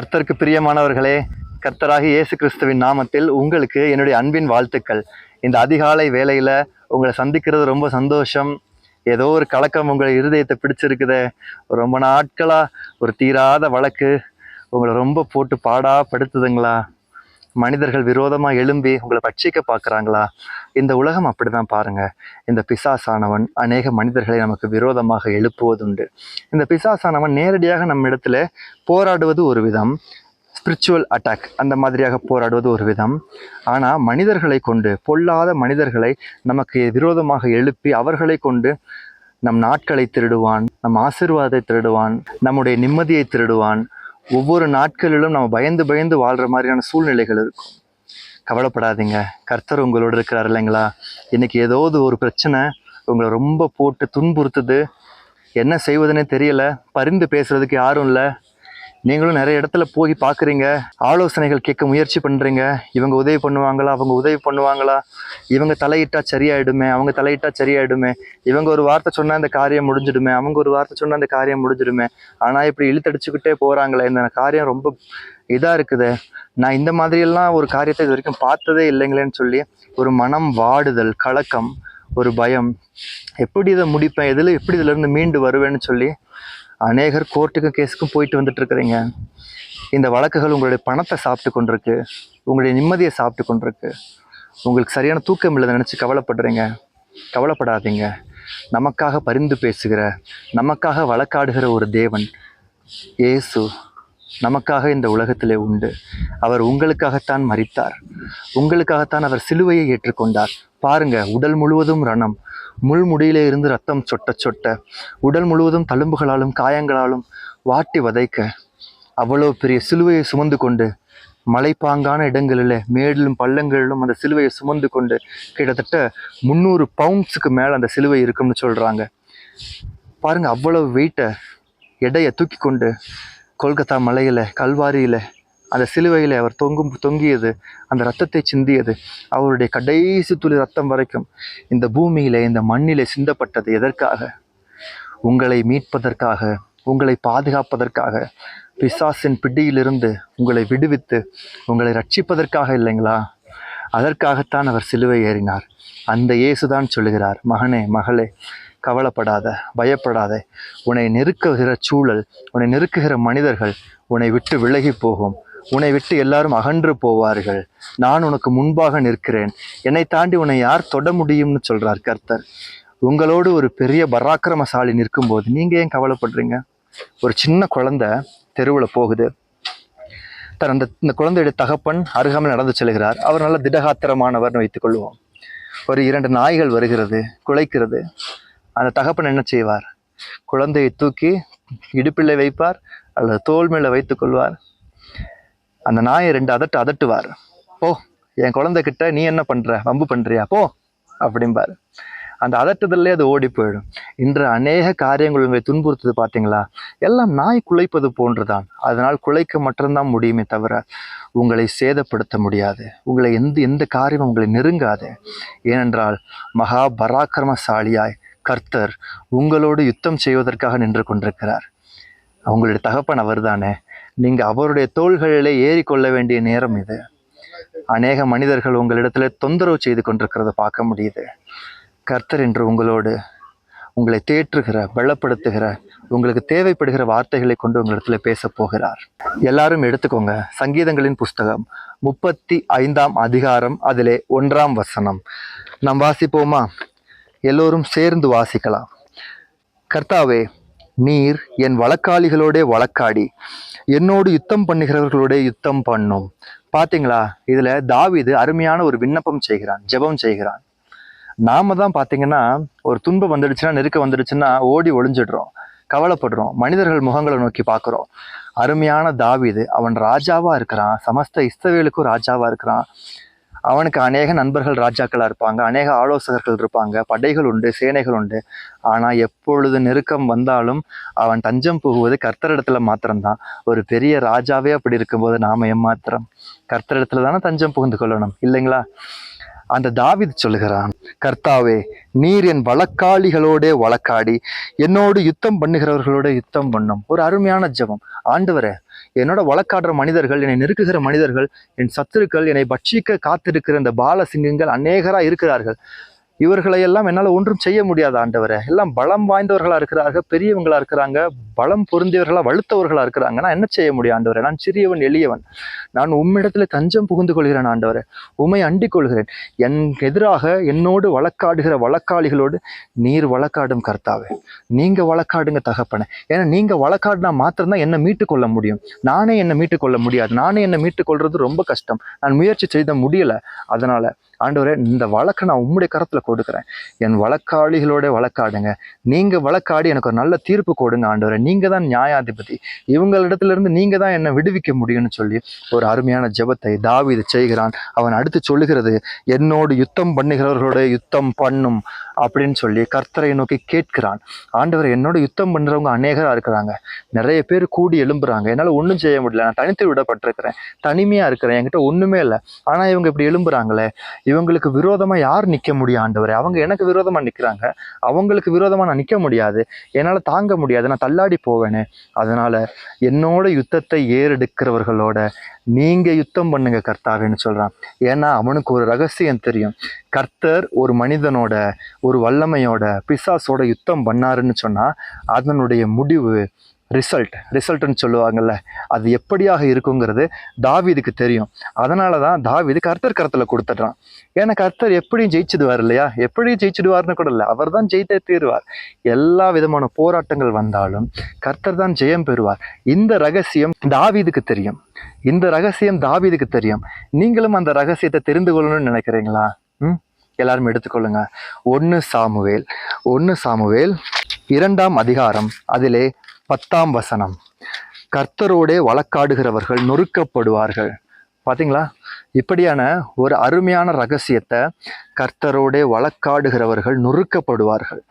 கர்த்தருக்கு பிரியமானவர்களே கர்த்தராகி இயேசு கிறிஸ்துவின் நாமத்தில் உங்களுக்கு என்னுடைய அன்பின் வாழ்த்துக்கள். இந்த அதிகாலை வேலையில் உங்களை சந்திக்கிறது ரொம்ப சந்தோஷம். ஏதோ ஒரு கலக்கம் உங்களை இருதயத்தை பிடிச்சிருக்குதே. ரொம்ப நாட்களாக ஒரு தீராத வழக்கு. உங்களை ரொம்ப போட்டு பாடா படுத்துதுங்களா? மனிதர்கள் விரோதமாக எழும்பி உங்களை பட்சிக்க பார்க்குறாங்களா? இந்த உலகம் அப்படிதான் பாருங்கள் இந்த பிசாசானவன் அநேக மனிதர்களை நமக்கு விரோதமாக எழுப்புவதுண்டு. இந்த பிசாசானவன் நேரடியாக நம்ம இடத்துல போராடுவது ஒரு விதம். ஸ்பிரிச்சுவல் அட்டாக் அந்த மாதிரியாக போராடுவது ஒரு விதம். ஆனால் மனிதர்களை கொண்டு பொல்லாத மனிதர்களை நமக்கு விரோதமாக எழுப்பி அவர்களை கொண்டு நம் நாட்களை திருடுவான் நம் ஆசீர்வாதத்தை திருடுவான் நம்முடைய நிம்மதியை திருடுவான். ஒவ்வொரு நாட்களிலும் நம்ம பயந்து பயந்து வாழ்கிற மாதிரியான சூழ்நிலைகள் இருக்கும். கவலைப்படாதீங்க. கர்த்தர் உங்களோட இருக்கிறார் இல்லைங்களா? இன்னைக்கு ஏதாவது ஒரு பிரச்சனை உங்களை ரொம்ப போட்டு துன்புறுத்துது. என்ன செய்வதுன்னே தெரியல. பரிந்து பேசுறதுக்கு யாரும் இல்லை. நீங்களும் நிறைய இடத்துல போய் பார்க்குறீங்க. ஆலோசனைகள் கேட்க முயற்சி பண்ணுறீங்க இவங்க உதவி பண்ணுவாங்களா? அவங்க உதவி பண்ணுவாங்களா? இவங்க தலையிட்டா சரியாயிடுமே. அவங்க தலையிட்டா சரியாயிடுமே. இவங்க ஒரு வார்த்தை சொன்னால் இந்த காரியம் முடிஞ்சிடுமே. அவங்க ஒரு வார்த்தை சொன்னால் இந்த காரியம் முடிஞ்சிடுமே. ஆனால் இப்படி இழுத்தடிச்சுக்கிட்டே போகிறாங்களே இந்த காரியம் ரொம்ப இதாக இருக்குது. நான் இந்த மாதிரியெல்லாம் ஒரு காரியத்தை இது வரைக்கும் பார்த்ததே இல்லைங்களேன்னு சொல்லி ஒரு மனம் வாடுதல் கலக்கம் ஒரு பயம். எப்படி இதை முடிப்பேன்? எதில் எப்படி இதிலிருந்து மீண்டு வருவேன்னு சொல்லி அநேகர் கோர்ட்டுக்கும் கேஸுக்கும் போயிட்டு வந்துட்டு இருக்கிறீங்க இந்த வழக்குகள் உங்களுடைய பணத்தை சாப்பிட்டு கொண்டிருக்கு. உங்களுடைய நிம்மதியை சாப்பிட்டு கொண்டிருக்கு. உங்களுக்கு சரியான தூக்கம் இல்லைன்னு நினச்சி கவலைப்படுறீங்க. கவலைப்படாதீங்க. நமக்காக பரிந்து பேசுகிற நமக்காக வழக்காடுகிற ஒரு தேவன் ஏசு நமக்காக இந்த உலகத்திலே உண்டு. அவர் உங்களுக்காகத்தான் மறித்தார் உங்களுக்காகத்தான் அவர் சிலுவையை ஏற்றுக்கொண்டார். பாருங்க உடல் முழுவதும் ரணம். முள்முடியிலே இருந்து ரத்தம் சொட்ட சொட்ட உடல் முழுவதும் தழும்புகளாலும் காயங்களாலும் வாட்டி வதைக்க அவ்வளோ பெரிய சிலுவையை சுமந்து கொண்டு மலைப்பாங்கான இடங்களில் மேடிலும் பள்ளங்களிலும் அந்த சிலுவையை சுமந்து கொண்டு கிட்டத்தட்ட முந்நூறு பவுண்ட்ஸுக்கு மேலே அந்த சிலுவை இருக்கும்னு சொல்கிறாங்க பாருங்கள் அவ்வளவு வெயிட்டை எடையை தூக்கி கொண்டு கொல்கத்தா மலையில் கல்வாரியில் அந்த சிலுவையில் அவர் தொங்கும் தொங்கியது அந்த ரத்தத்தை சிந்தியது. அவருடைய கடைசி துளி ரத்தம் வரைக்கும் இந்த பூமியிலே இந்த மண்ணிலே சிந்தப்பட்டது எதற்காக? உங்களை மீட்பதற்காக உங்களை பாதுகாப்பதற்காக பிசாசின் பிடியிலிருந்து உங்களை விடுவித்து உங்களை ரட்சிப்பதற்காக இல்லைங்களா? அதற்காகத்தான் அவர் சிலுவை ஏறினார். அந்த இயேசுதான் சொல்லுகிறார் மகனே மகளே கவலைப்படாத பயப்படாத. உன்னை நெருக்குகிற சூழல் உன்னை நெருக்குகிற மனிதர்கள் உன்னை விட்டு விலகி போகும். உன்னை விட்டு எல்லாரும் அகன்று போவார்கள். நான் உனக்கு முன்பாக நிற்கிறேன். என்னை தாண்டி உன்னை யார் தொட முடியும்னு சொல்றார் கர்த்தர். உங்களோடு ஒரு பெரிய பராக்கிரமசாலி நிற்கும்போது நீங்க ஏன் கவலைப்படுறீங்க? ஒரு சின்ன குழந்தை தெருவில் போகுது. தன் அந்த இந்த குழந்தையுடைய தகப்பன் அருகாமல் நடந்து செல்கிறார். அவர் நல்ல திடகாத்திரமானவர்னு வைத்துக் கொள்வோம் ஒரு இரண்டு நாய்கள் வருகிறது குலைக்கிறது. அந்த தகப்பன் என்ன செய்வார்? குழந்தையை தூக்கி இடுப்பில் வைப்பார் அல்லது தோல் மேலே வைத்துக் கொள்வார். அந்த நாயை ரெண்டு அதட்டு அதட்டுவார். போ என் குழந்தைகிட்ட நீ என்ன பண்ற? வம்பு பண்றியா? போ அப்படிம்பார். அந்த அதட்டுதல்லே அது ஓடி போயிடும். இன்று அநேக காரியங்கள் உங்களை துன்புறுத்துது பார்த்தீங்களா? எல்லாம் நாய் குலைப்பது போன்றுதான். அதனால் குலைக்க மட்டும்தான் முடியுமே தவிர உங்களை சேதப்படுத்த முடியாது. உங்களை எந்த எந்த காரியமும் உங்களை நெருங்காது. ஏனென்றால் மகா பராக்கிரமசாலியாய் கர்த்தர் உங்களோடு யுத்தம் செய்வதற்காக நின்று கொண்டிருக்கிறார். அவங்களுடைய தகப்பன் அவர்தானே. நீங்கள் அவருடைய தோள்களிலே ஏறிக்கொள்ள வேண்டிய நேரம் இது. அநேக மனிதர்கள் உங்களிடத்துல தொந்தரவு செய்து கொண்டிருக்கிறத பார்க்க முடியுது. கர்த்தர் என்று உங்களோடு உங்களை தேற்றுகிற பலப்படுத்துகிற உங்களுக்கு தேவைப்படுகிற வார்த்தைகளை கொண்டு உங்களிடத்துல பேச போகிறார். எல்லாரும் எடுத்துக்கோங்க. சங்கீதங்களின் புஸ்தகம் முப்பத்தி ஐந்தாம் அதிகாரம் அதிலே ஒன்றாம் வசனம். நாம் வாசிப்போமா? எல்லோரும் சேர்ந்து வாசிக்கலாம். கர்த்தாவே நீர் என் வழக்காளிகளோட வழக்காடி. என்னோடு யுத்தம் பண்ணுகிறவர்களோட யுத்தம் பண்ணும். பார்த்தீங்களா இதில் தாவிது அருமையான ஒரு விண்ணப்பம் செய்கிறான் ஜெபம் செய்கிறான். நாம தான் பார்த்தீங்கன்னா ஒரு துன்பம் வந்துடுச்சுன்னா நெருக்க வந்துடுச்சுன்னா ஓடி ஒளிஞ்சிடுறோம். கவலைப்படுறோம். மனிதர்கள் முகங்களை நோக்கி பார்க்குறோம் அருமையான தாவீது அவன் ராஜாவாக இருக்கிறான். சமஸ்த இஸ்தவேலுக்கும் ராஜாவாக இருக்கிறான். அவனுக்கு அநேக நண்பர்கள் ராஜாக்களாக இருப்பாங்க அநேக ஆலோசகர்கள் இருப்பாங்க படைகள் உண்டு சேனைகள் உண்டு. ஆனால் எப்பொழுது நெருக்கம் வந்தாலும் அவன் தஞ்சம் புகுவது கர்த்தரிடத்துல மாத்திரம்தான். ஒரு பெரிய ராஜாவே அப்படி இருக்கும்போது நாம ஏமாத்திரம் கர்த்தரிடத்துல தானே தஞ்சம் புகுந்து கொள்ளணும் இல்லைங்களா? அந்த தாவித் சொல்லுகிறான் கர்த்தாவே நீர் என் வழக்காளிகளோட வழக்காடி என்னோடு யுத்தம் பண்ணுகிறவர்களோட யுத்தம் பண்ணும். ஒரு அருமையான ஜெபம். ஆண்டவரே என்னோட வழக்காடுற மனிதர்கள் என்னை நெருக்குகிற மனிதர்கள் என் சத்துருக்கள் என்னை பட்சிக்க காத்திருக்கிற இந்த பால சிங்கங்கள் அநேகராக இருக்கிறார்கள். இவர்களை எல்லாம் என்னால் ஒன்றும் செய்ய முடியாது ஆண்டவரே. எல்லாம் பலம் வாய்ந்தவர்களாக இருக்கிறார்கள் பெரியவங்களாக இருக்கிறாங்க பலம் பொருந்தியவர்களாக வலுத்தவர்களா இருக்கிறாங்க நான் என்ன செய்ய முடியும் ஆண்டவரே? நான் சிறியவன் எளியவன். நான் உம்மிடத்தில் தஞ்சம் புகுந்து கொள்கிறேன் ஆண்டவரே. உமை அண்டிக் கொள்கிறேன். என் எதிராக என்னோடு வழக்காடுகிற வழக்காளிகளோடு நீர் வழக்காடும் கர்த்தாவே. நீங்கள் வழக்காடுங்க தகப்பனே. ஏன்னா நீங்கள் வழக்காடினா மாத்திரம்தான் என்னை மீட்டுக்கொள்ள முடியும். நானே என்னை மீட்டுக்கொள்ள முடியாது. நானே என்னை மீட்டுக்கொள்வது ரொம்ப கஷ்டம். நான் முயற்சி செய்த முடியலை. அதனால் ஆண்டவரே இந்த வழக்கை நான் உம்முடைய கரத்தில் கொடுக்குறேன். என் வழக்காளிகளோட வழக்காடுங்க. நீங்கள் வழக்காடி எனக்கு ஒரு நல்ல தீர்ப்பு கொடுங்க ஆண்டவரே. நீங்கள் தான் நியாயாதிபதி. இவங்களிடத்திலிருந்து நீங்கள் தான் என்னை விடுவிக்க முடியும்னு சொல்லி ஒரு அருமையான ஜெபத்தை தாவீது செய்கிறான். அவன் அடுத்து சொல்லுகிறது என்னோடு யுத்தம் பண்ணுகிறவர்களோட யுத்தம் பண்ணும். அப்படின்னு சொல்லி கர்த்தரை நோக்கி கேட்கிறான். ஆண்டவர் என்னோட யுத்தம் பண்ணுறவங்க அநேகராக இருக்கிறாங்க. நிறைய பேர் கூடி எழும்புறாங்க. என்னால் ஒன்றும் செய்ய முடியல. நான் தனித்து விடப்பட்டிருக்கிறேன். தனிமையாக இருக்கிறேன். என்கிட்ட ஒன்றுமே இல்லை. ஆனால் இவங்க இப்படி எழும்புறாங்களே. இவங்களுக்கு விரோதமாக யார் நிற்க முடியும் ஆண்டவரை? அவங்க எனக்கு விரோதமாக நிற்கிறாங்க அவங்களுக்கு விரோதமாக நான் நிற்க முடியாது. என்னால் தாங்க முடியாது. நான் தள்ளாடி போவேனே. அதனால் என்னோட யுத்தத்தை ஏறெடுக்கிறவர்களோட நீங்கள் யுத்தம் பண்ணுங்க கர்த்தாவேன்னு சொல்கிறான் ஏன்னா அவனுக்கு ஒரு ரகசியம் தெரியும். கர்த்தர் ஒரு மனிதனோட ஒரு வல்லமையோட பிசாசோட யுத்தம் பண்ணாருன்னு சொன்னால் அதனுடைய முடிவு ரிசல்ட் ரிசல்ட்னு சொல்லுவாங்கல்ல அது எப்படியாக இருக்குங்கிறது தாவிதுக்கு தெரியும். அதனால தான் தாவீது கர்த்தர் கருத்தில் கொடுத்துட்றான். ஏன்னா கர்த்தர் எப்படியும் ஜெயிச்சிடுவார் இல்லையா? எப்படி ஜெயிச்சிடுவார்னு கூட இல்லை. அவர் தான் ஜெயித்தே தீருவார். எல்லா விதமான போராட்டங்கள் வந்தாலும் கர்த்தர் தான் ஜெயம் பெறுவார். இந்த ரகசியம் தாவிதுக்கு தெரியும். இந்த ரகசியம் தாவிதுக்கு தெரியும். நீங்களும் அந்த ரகசியத்தை தெரிந்து கொள்ளணும்னு நினைக்கிறீங்களா? ம்? எல்லாரும் எடுத்துக்கொள்ளுங்க. ஒன்று சாமுவேல் ஒன்று சாமுவேல் இரண்டாம் அதிகாரம் அதிலே பத்தாம் வசனம். கர்த்தரோடே வழக்காடுகிறவர்கள் நொறுக்கப்படுவார்கள். பார்த்தீங்களா இப்படியான ஒரு அருமையான ரகசியத்தை கர்த்தரோடே வழக்காடுகிறவர்கள் நொறுக்கப்படுவார்கள்.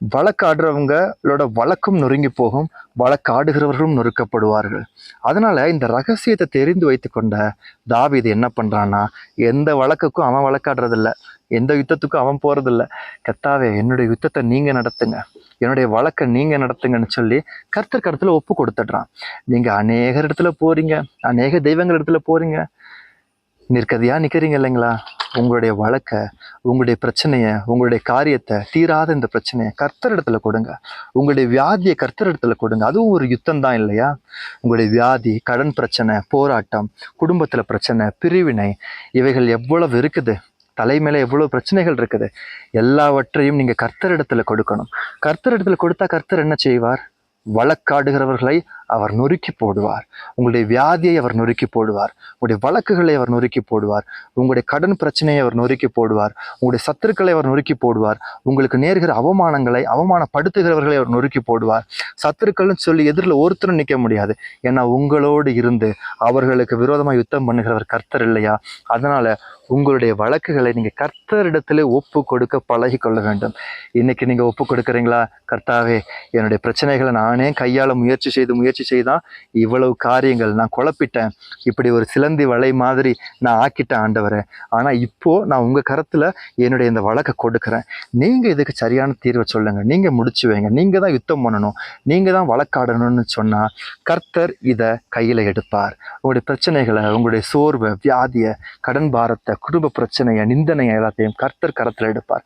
வழக்காடுறவங்களோட வழக்கும் நொறுங்கி போகும் வழக்காடுகிறவர்களும் நொறுக்கப்படுவார்கள். அதனால இந்த ரகசியத்தை தெரிந்து வைத்துக்கொண்ட தாவிது என்ன பண்ணுறான்னா எந்த வழக்குக்கும் அவன் வழக்காடுறதில்ல எந்த யுத்தத்துக்கும் அவன் போகிறதில்ல கத்தாவே என்னுடைய யுத்தத்தை நீங்கள் நடத்துங்க. என்னுடைய வழக்கை நீங்க நடத்துங்கன்னு சொல்லி கர்த்தர் கருத்துல ஒப்பு கொடுத்துடுறான். நீங்க அநேக இடத்துல போறீங்க. அநேக தெய்வங்கள் இடத்துல போறீங்க. நிற்கதியா நிக்கிறீங்க இல்லைங்களா? உங்களுடைய வழக்க உங்களுடைய பிரச்சனைய உங்களுடைய காரியத்தை தீராத இந்த பிரச்சனையை கர்த்தர் இடத்துல கொடுங்க. உங்களுடைய வியாதியை கர்த்தர் இடத்துல கொடுங்க. அதுவும் ஒரு யுத்தம் தான் இல்லையா? உங்களுடைய வியாதி கடன் பிரச்சனை போராட்டம் குடும்பத்துல பிரச்சனை பிரிவினை இவைகள் எவ்வளவு இருக்குது? தலைமையில் எவ்வளவு பிரச்சனைகள் இருக்குது எல்லாவற்றையும் நீங்க கர்த்தர் கொடுக்கணும். கர்த்தர் கொடுத்தா கர்த்தர் என்ன செய்வார்? வழக்காடுகிறவர்களை அவர் நொறுக்கி போடுவார். உங்களுடைய வியாதியை அவர் நொறுக்கி போடுவார். உங்களுடைய வழக்குகளை அவர் நொறுக்கி போடுவார். உங்களுடைய கடன் பிரச்சனையை அவர் நொறுக்கி போடுவார். உங்களுடைய சத்துருக்களை அவர் நொறுக்கி போடுவார். உங்களுக்கு நேர்கிற அவமானங்களை அவமானப்படுத்துகிறவர்களை அவர் நொறுக்கி போடுவார். சத்துருக்கள்னு சொல்லி எதிரில் ஒருத்தரும் நிற்க முடியாது. ஏன்னா உங்களோடு இருந்து அவர்களுக்கு விரோதமாக யுத்தம் பண்ணுகிறவர் கர்த்தர் இல்லையா? அதனால் உங்களுடைய வழக்குகளை நீங்கள் கர்த்தரிடத்திலே ஒப்பு கொடுக்க பழகி கொள்ள வேண்டும். இன்னைக்கு நீங்கள் ஒப்பு கொடுக்குறீங்களா? கர்த்தாவே என்னுடைய பிரச்சனைகளை நானே கையாள முயற்சி செய்து முயற்சி செய்தான் இவ்வளவு காரியங்கள் நான் குழப்பிட்டேன். இப்படி ஒரு சிலந்தி வலை மாதிரி நான் ஆக்கிட்டேன் ஆண்டவரை. ஆனால் இப்போது நான் உங்கள் கரத்தில் என்னுடைய இந்த வழக்கை கொடுக்குறேன். நீங்கள் இதுக்கு சரியான தீர்வை சொல்லுங்கள் நீங்கள் முடிச்சு வைங்க. நீங்கள் தான் யுத்தம் பண்ணணும். நீங்கள் தான் வழக்காடணும்னு சொன்னால் கர்த்தர் இதை கையில் எடுப்பார். உங்களுடைய பிரச்சனைகளை உங்களுடைய சோர்வை வியாதியை கடன் பாரத்தை குடும்ப பிரச்சனையை நிந்தனையை எல்லாத்தையும் கர்த்தர் கரத்தில் எடுப்பார்.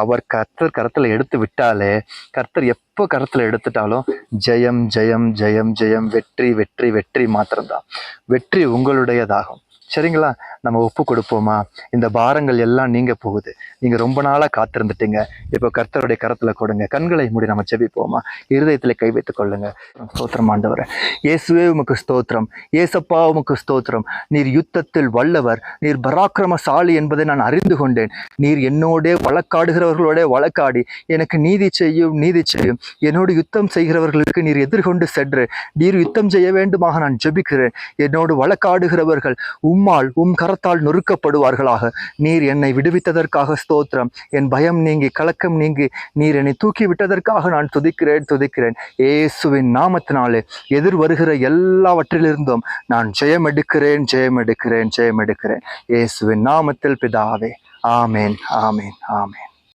அவர் கர்த்தர் கரத்தில் எடுத்து விட்டாலே கர்த்தர் எப்போ கருத்தில் எடுத்துட்டாலும் ஜெயம் ஜெயம் ஜெயம் ஜெயம் வெற்றி வெற்றி வெற்றி மாத்திரம்தான். வெற்றி உங்களுடையதாகும். சரிங்களா? நம்ம ஒப்பு கொடுப்போமா? இந்த பாரங்கள் எல்லாம் நீங்க போகுது. நீங்க ரொம்ப நாளா காத்திருந்துட்டீங்க. இப்போ கர்த்தருடைய கரத்துல கொடுங்க. கண்களை மூடி நம்ம ஜெபிப்போமா? இருதயத்துல கை வைத்துக் கொள்ளுங்க. ஸ்தோத்திரம் ஆண்டவர். இயேசுவே உமக்கு ஸ்தோத்திரம். ஏசப்பா உமக்கு ஸ்தோத்திரம். நீர் யுத்தத்தில் வல்லவர். நீர் பராக்கிரமசாலி என்பதை நான் அறிந்து கொண்டேன். நீர் என்னோடே வழக்காடுகிறவர்களோட வழக்காடி. எனக்கு நீதி செய்யும் நீதி செய்யும். என்னோடு யுத்தம் செய்கிறவர்களுக்கு நீர் எதிர்கொண்டு சென்று. நீர் யுத்தம் செய்ய வேண்டுமாக நான் ஜெபிக்கிறேன். என்னோடு வழக்காடுகிறவர்கள் உம்மால் உம் கரத்தால் நொறுக்கப்படுவார்களாக. நீர் என்னை விடுவித்ததற்காக ஸ்தோத்திரம். என் பயம் நீங்கி கலக்கம் நீங்கி நீர் என்னை தூக்கி விட்டதற்காக நான் துதிக்கிறேன் துதிக்கிறேன். ஏசுவின் நாமத்தினாலே எதிர் வருகிற எல்லாவற்றிலிருந்தும் நான் ஜெயம் எடுக்கிறேன் ஜெயம் எடுக்கிறேன் ஜெயம் எடுக்கிறேன் இயேசுவின் நாமத்தில் பிதாவே ஆமேன் ஆமேன் ஆமேன்.